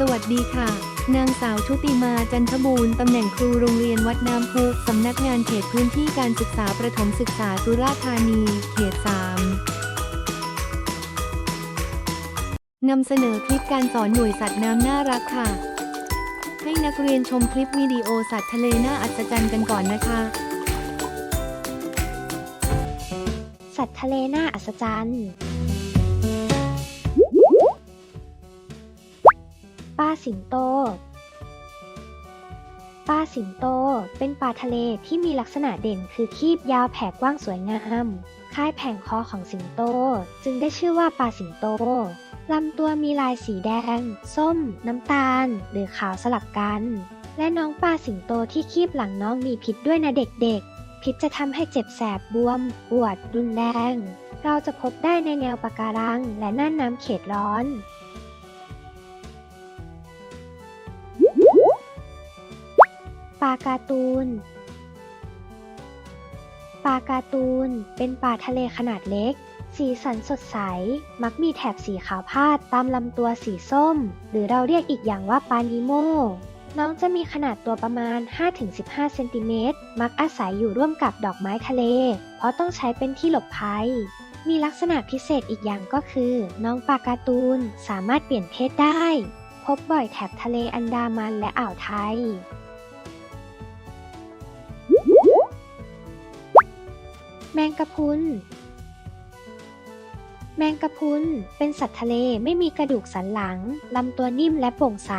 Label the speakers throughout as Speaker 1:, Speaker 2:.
Speaker 1: สวัสดีค่ะ นางสาวชุติมาจันทบูรณ์ตำแหน่งครูโรงเรียนวัดน้ำพุสำนักงานเขตพื้นที่การศึกษาประถมศึกษาสุราษฎร์ธานี เขต3นำเสนอคลิปการสอนหน่วยสัตว์น้ำน่ารักค่ะ ให้นักเรียนชมคลิปวิดีโอสัตว์ทะเลน่าอัศจรรย์กันก่อนนะคะ
Speaker 2: สัตว์ทะเลน่าอัศจรรย์ สิงโต ปลาสิงโต เป็นปลาทะเลที่มีลักษณะเด่นคือคีบยาวแผ่กว้างสวยงาม คล้ายแผงคอของสิงโต จึงได้ชื่อว่าปลาสิงโตลำตัวมีลายสีแดง ส้ม น้ำตาล หรือขาวสลับกัน และน้องปลาสิงโตที่คีบหลังน้องมีพิษด้วยนะเด็กๆ พิษจะทำให้เจ็บแสบบวม ปวด รุนแรง เราจะพบได้ในแนวปะการัง และน่านน้ำเขตร้อน ปลาการ์ตูนปลาการ์ตูน เป็นปลาทะเลขนาดเล็ก สีสันสดใส มักมีแถบสีขาวพาดตามลำตัวสีส้ม หรือเราเรียกอีกอย่างว่าปลานิโม น้องจะมีขนาดตัวประมาณ 5-15 เซนติเมตร มักอาศัยอยู่ร่วมกับดอกไม้ทะเล เพราะต้องใช้เป็นที่หลบภัย มีลักษณะพิเศษอีกอย่างก็คือ น้องปลาการ์ตูนสามารถเปลี่ยนเพศได้ พบบ่อยแถบทะเลอันดามันและอ่าวไทย แมงกะพรุน แมงกะพรุนเป็นสัตว์ทะเลไม่มีกระดูกสันหลัง ลำตัวนิ่มและโปร่งใส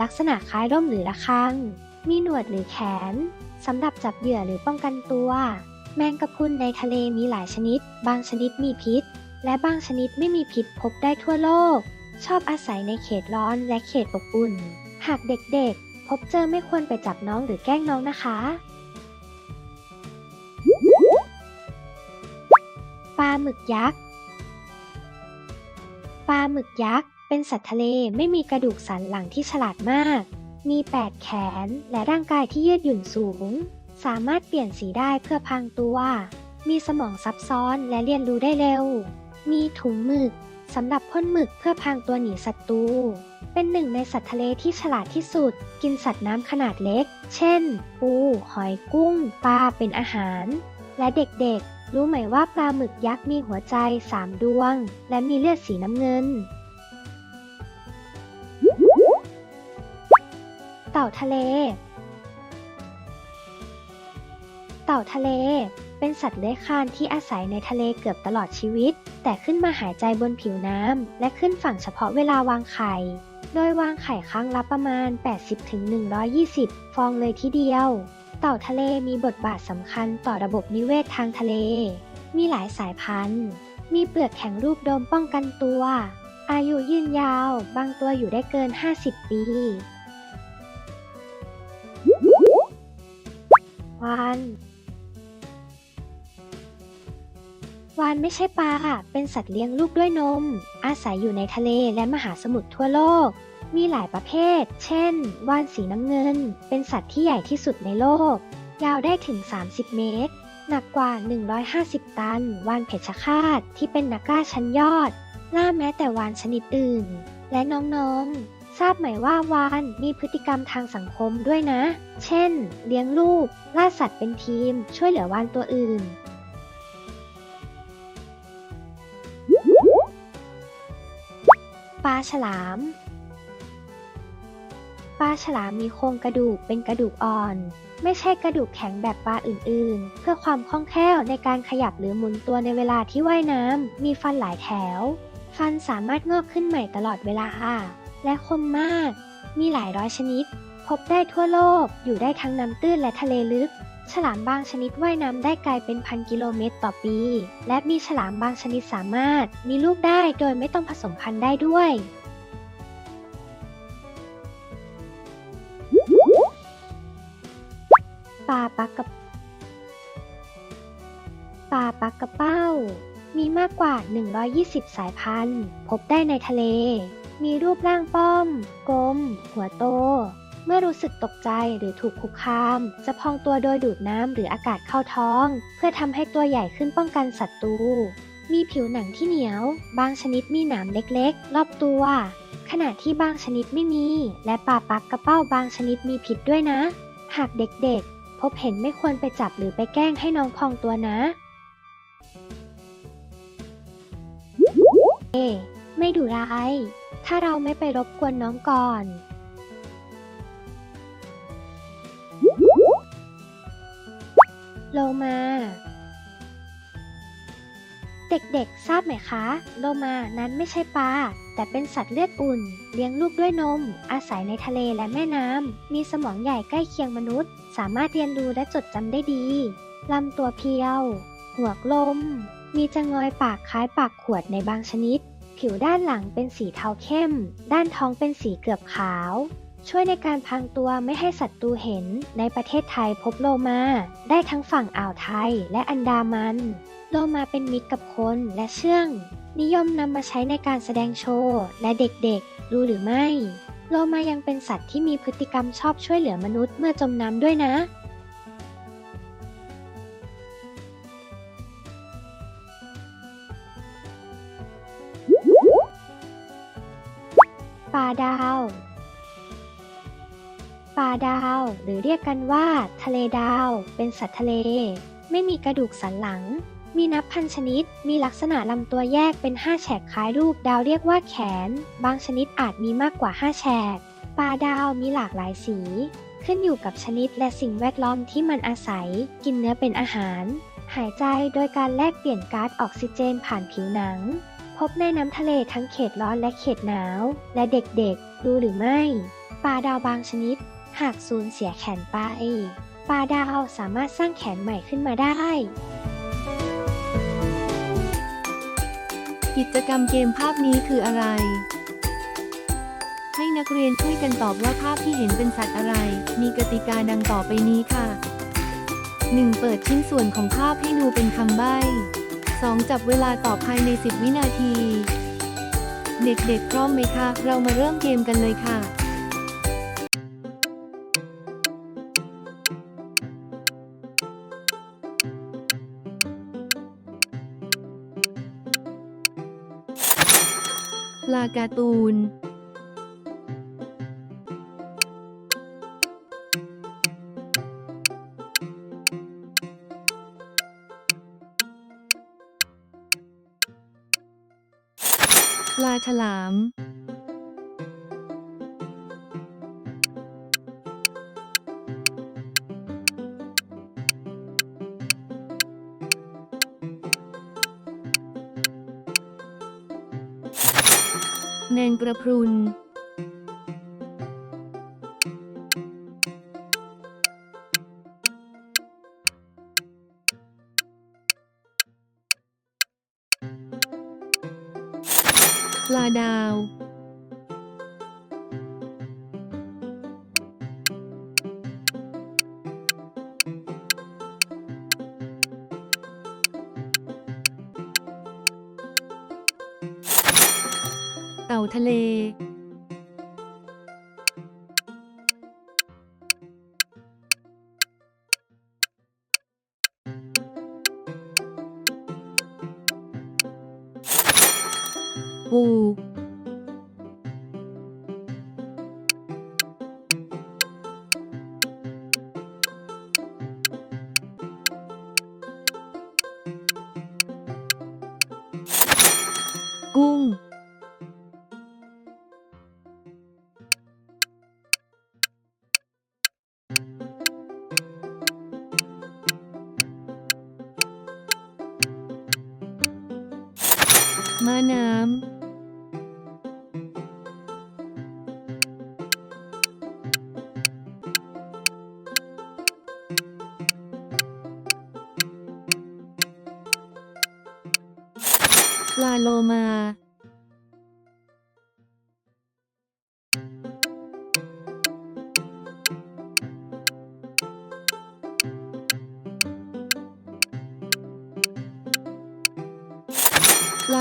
Speaker 2: ลักษณะคล้ายร่มหรือระฆัง มีหนวดหรือแขน สำหรับจับเหยื่อหรือป้องกันตัว แมงกะพรุนในทะเลมีหลายชนิด บางชนิดมีพิษ และบางชนิดไม่มีพิษพบได้ทั่วโลก ชอบอาศัยในเขตร้อนและเขตอบอุ่น หากเด็กๆ พบเจอไม่ควรไปจับน้องหรือแกล้งน้องนะคะ ปลาหมึกยักษ์ ปลาหมึกยักษ์ เป็นสัตว์ทะเลไม่มีกระดูกสันหลังที่ฉลาดมาก มี 8 แขนและร่างกายที่ยืดหยุ่นสูง สามารถเปลี่ยนสีได้เพื่อพรางตัว มีสมองซับซ้อนและเรียนรู้ได้เร็ว มีถุงหมึกสำหรับพ่นหมึกเพื่อพรางตัวหนีศัตรู เป็นหนึ่งในสัตว์ทะเลที่ฉลาดที่สุด กินสัตว์น้ำขนาดเล็ก เช่น ปู หอยกุ้ง ปลา เป็นอาหาร และเด็กๆ รู้ไหมว่าปลาหมึกยักษ์มีหัวใจสามดวง และมีเลือดสีน้ำเงิน เต่าทะเล เต่าทะเล เป็นสัตว์เลื้อยคลานที่อาศัยในทะเลเกือบตลอดชีวิต แต่ขึ้นมาหายใจบนผิวน้ำและขึ้นฝั่งเฉพาะเวลาวางไข่ โดยวางไข่ครั้งละประมาณ 80-120 ฟองเลยทีเดียว เต่าทะเลมีบทบาทสำคัญต่อระบบนิเวศทางทะเล มีหลายสายพันธุ์ มีเปลือกแข็งรูปโดมป้องกันตัว อายุยืนยาว บางตัวอยู่ได้เกิน 50 ปี วาน วานไม่ใช่ปลาเป็นสัตว์เลี้ยงลูกด้วยนม อาศัยอยู่ในทะเลและมหาสมุทรทั่วโลก มีหลายประเภท เช่นวานสีน้ำเงิน เป็นสัตว์ที่ใหญ่ที่สุดในโลก ยาวได้ถึง 30 เมตร หนักกว่า 150 ตันวานเพชรฆาตที่เป็นนักล่าชั้นยอด ล่าแม้แต่วานชนิดอื่น และน้องๆ ทราบไหมว่าวานมีพฤติกรรมทางสังคมด้วยนะ เช่น เลี้ยงลูก ล่าสัตว์เป็นทีม ช่วยเหลือวานตัวอื่น ปลาฉลาม ปลาฉลามมีโครงกระดูกเป็นกระดูกอ่อน ไม่ใช่กระดูกแข็งแบบปลาอื่นๆ เพื่อความคล่องแคล่วในการขยับหรือหมุนตัวในเวลาที่ว่ายน้ำ มีฟันหลายแถว ฟันสามารถงอกขึ้นใหม่ตลอดเวลา และคมมาก มีหลายร้อยชนิด พบได้ทั่วโลก อยู่ได้ทั้งน้ำตื้นและทะเลลึก ฉลามบางชนิดว่ายน้ำได้ไกลเป็นพันกิโลเมตรต่อปี และมีฉลามบางชนิดสามารถ มีลูกได้โดยไม่ต้องผสมพันธุ์ได้ด้วย ปลาปักกระปลาปักกระเป้า มีมากกว่า 120 สายพันธุ์ พบได้ในทะเล มีรูปร่างป้อม กลม หัวโต เมื่อรู้สึกตกใจหรือถูกคุกคาม จะพองตัวโดยดูดน้ำหรืออากาศเข้าท้อง เพื่อทำให้ตัวใหญ่ขึ้นป้องกันศัตรูมมีผิวหนังที่เหนียว บางชนิดมีหนามเล็กๆ รอบตัว ขณะที่บางชนิดไม่มี และปลาปักกระเป้าบางชนิดมีพิษด้วยนะ หากเด็กๆ พบเห็นไม่ควรไปจับหรือไปแกล้งให้น้องพองตัวนะ เอ ไม่ดุร้าย ถ้าเราไม่ไปรบกวนน้องก่อน โลมา เด็กๆ ทราบไหมคะ โลมานั้นไม่ใช่ปลา แต่เป็นสัตว์เลือดอุ่น เลี้ยงลูกด้วยนม อาศัยในทะเลและแม่น้ำ มีสมองใหญ่ใกล้เคียงมนุษย์ สามารถเรียนรู้และจดจำได้ดี ลำตัวเพียว หัวกลม มีจะงอยปากคล้ายปากขวดในบางชนิด ผิวด้านหลังเป็นสีเทาเข้ม ด้านท้องเป็นสีเกือบขาว ช่วยในการพรางตัวไม่ให้ศัตรูเห็น ในประเทศไทยพบโลมา ได้ทั้งฝั่งอ่าวไทยและอันดามัน โลมาเป็นมิตรกับคนและเชื่อง นิยมนำมาใช้ในการแสดงโชว์ และเด็กๆ รู้หรือไม่ โลมายังเป็นสัตว์ที่มีพฤติกรรมชอบช่วยเหลือมนุษย์เมื่อจมน้ำด้วยนะปลาดาว ปลาดาว หรือเรียกกันว่า ทะเลดาว เป็นสัตว์ทะเล ไม่มีกระดูกสันหลัง มีนับพันชนิด มีลักษณะลำตัวแยกเป็น 5 แฉกคล้ายรูปดาวเรียกว่าแขน บางชนิดอาจมีมากกว่า 5 แฉก ปลาดาวมีหลากหลายสี ขึ้นอยู่กับชนิดและสิ่งแวดล้อมที่มันอาศัย กินเนื้อเป็นอาหาร หายใจโดยการแลกเปลี่ยนก๊าซออกซิเจนผ่านผิวหนังพบในน้ำทะเลทั้งเขตร้อนและเขตหนาว และเด็กๆรู้หรือไม่ ปลาดาวบางชนิด หากสูญเสียแขนไป ปลาดาวสามารถสร้างแขนใหม่ขึ้นมาได้
Speaker 1: กิจกรรมเกมภาพนี้คืออะไร ให้นักเรียนช่วยกันตอบว่าภาพที่เห็นเป็นสัตว์อะไร มีกติกาดังต่อไปนี้ค่ะ 1. เปิดชิ้นส่วนของภาพให้ดูเป็นคำใบ้ 2. จับเวลาตอบภายใน 10 วินาที เด็กๆพร้อมไหมคะ เรามาเริ่มเกมกันเลยค่ะาการ์ตูน ปลาฉลาม แมงกระพรุน ปลาดาวาทะเล ปูกุ้ง ม้าน้ำปลาโลมา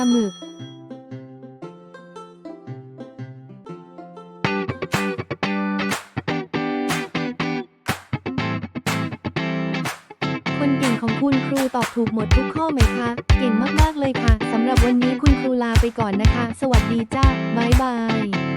Speaker 1: าหมึก คนเก่งของคุณครูตอบถูกหมดทุกข้อไหมคะ เก่งมาก ๆ เลยค่ะ สำหรับวันนี้คุณครูลาไปก่อนนะคะ สวัสดีจ้า บ๊ายบาย